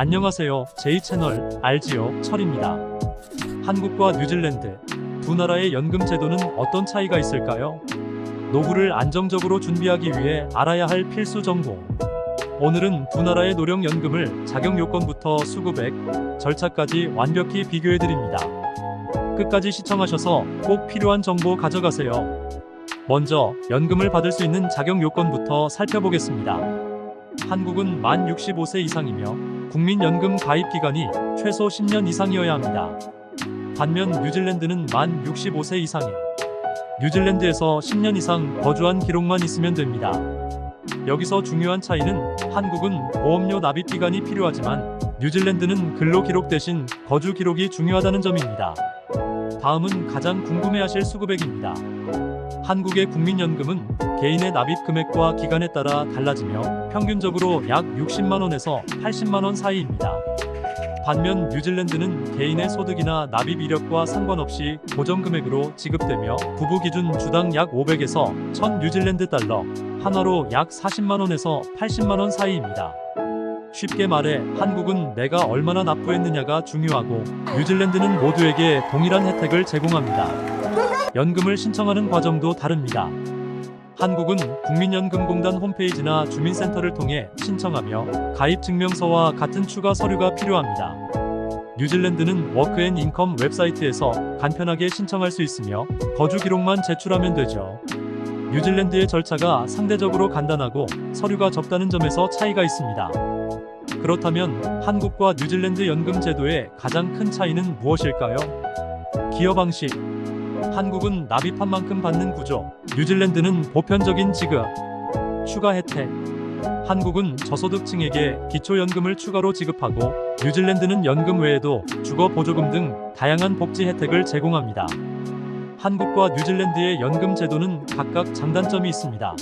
안녕하세요. 제이채널 알지요 철입니다. 한국과 뉴질랜드 두 나라의 연금 제도는 어떤 차이가 있을까요? 노후를 안정적으로 준비하기 위해 알아야 할 필수 정보. 오늘은 두 나라의 노령연금을 자격 요건부터 수급액, 절차까지 완벽히 비교해 드립니다. 끝까지 시청하셔서 꼭 필요한 정보 가져가세요. 먼저 연금을 받을 수 있는 자격 요건부터 살펴보겠습니다. 한국은 만 65세 이상이며 국민연금 가입 기간이 최소 10년 이상이어야 합니다. 반면 뉴질랜드는 만 65세 이상에 뉴질랜드에서 10년 이상 거주한 기록만 있으면 됩니다. 여기서 중요한 차이는 한국은 보험료 납입 기간이 필요하지만 뉴질랜드는 근로 기록 대신 거주 기록이 중요하다는 점입니다. 다음은 가장 궁금해하실 수급액입니다. 한국의 국민연금은 개인의 납입 금액과 기간에 따라 달라지며 평균적으로 약 60만 원에서 80만 원 사이입니다. 반면 뉴질랜드는 개인의 소득이나 납입 이력과 상관없이 고정 금액으로 지급되며 부부 기준 주당 약 500에서 1000 뉴질랜드 달러, 한화로 약 40만 원에서 80만 원 사이입니다. 쉽게 말해 한국은 내가 얼마나 납부했느냐가 중요하고 뉴질랜드는 모두에게 동일한 혜택을 제공합니다. 연금을 신청하는 과정도 다릅니다. 한국은 국민연금공단 홈페이지나 주민센터를 통해 신청하며 가입 증명서와 같은 추가 서류가 필요합니다. 뉴질랜드는 워크앤인컴 웹사이트에서 간편하게 신청할 수 있으며 거주 기록만 제출하면 되죠. 뉴질랜드의 절차가 상대적으로 간단하고 서류가 적다는 점에서 차이가 있습니다. 그렇다면 한국과 뉴질랜드 연금 제도의 가장 큰 차이는 무엇일까요? 기여 방식 한국은 납입한 만큼 받는 구조, 뉴질랜드는 보편적인 지급, 추가 혜택. 한국은 저소득층에게 기초연금을 추가로 지급하고 뉴질랜드는 연금 외에도 주거 보조금 등 다양한 복지 혜택을 제공합니다. 한국과 뉴질랜드의 연금 제도는 각각 장단점이 있습니다.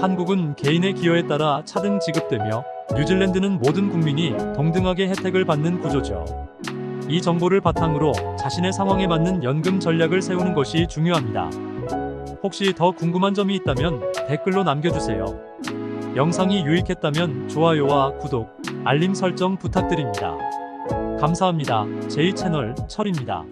한국은 개인의 기여에 따라 차등 지급되며 뉴질랜드는 모든 국민이 동등하게 혜택을 받는 구조죠. 이 정보를 바탕으로 자신의 상황에 맞는 연금 전략을 세우는 것이 중요합니다. 혹시 더 궁금한 점이 있다면 댓글로 남겨주세요. 영상이 유익했다면 좋아요와 구독, 알림 설정 부탁드립니다. 감사합니다. 제이 채널 철입니다.